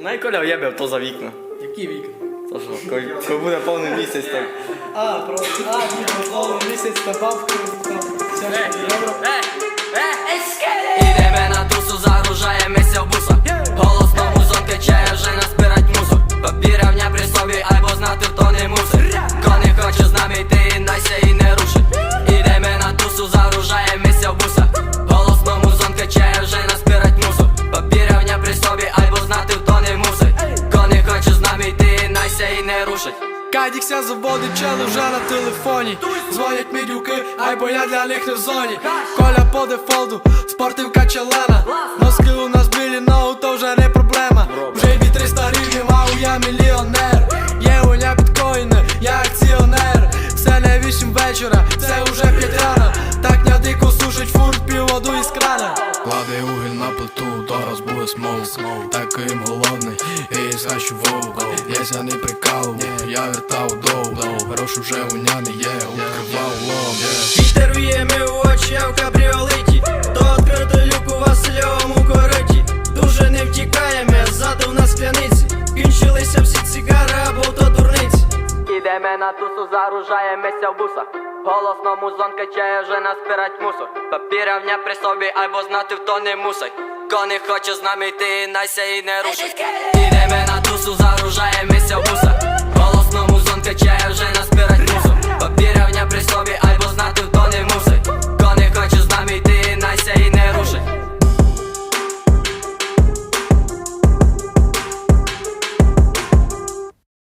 Най Коля уєбив, то за вікна. Які вікна? То що, коли, коли буде повний місяць, так. А, просто, а, ні, повний місяць та бабку там всякі рушить Кадікся заводить чели вже на телефоні. Дзвонять мідюки, ай бо я для них не в зоні. Коля по дефолту, спортивка челена. Носки у нас білі, ноу то вже не проблема. Вже йде 300 гривень, вау, я мільйонер. Є у біткоїни, я акціонер. Все не вісім вечора, Дико сушить фурт, пів воду із крана. Кладе уголь на плиту, дораз буде смоук Таким голодний, і скачу вовк Яся не прикалував, я вертав доу Грош уже у ня не є, укривав лом Вітер віє ми в очі, я в кабріолеті. До відкритої люк у Васильовому кориті. Дуже не втікаємо, ззаду в нас скляниці Кінчилися всі цигари, або то дурниці. Ідемо на тусу, загружаємося в буса Голосно музон качає, вже нас спирать мусор. Папірявня при собі, або знати хто не мусить. Кони не хоче з нами йти, найся і не рушить. Ідеме на тусу, загружаємося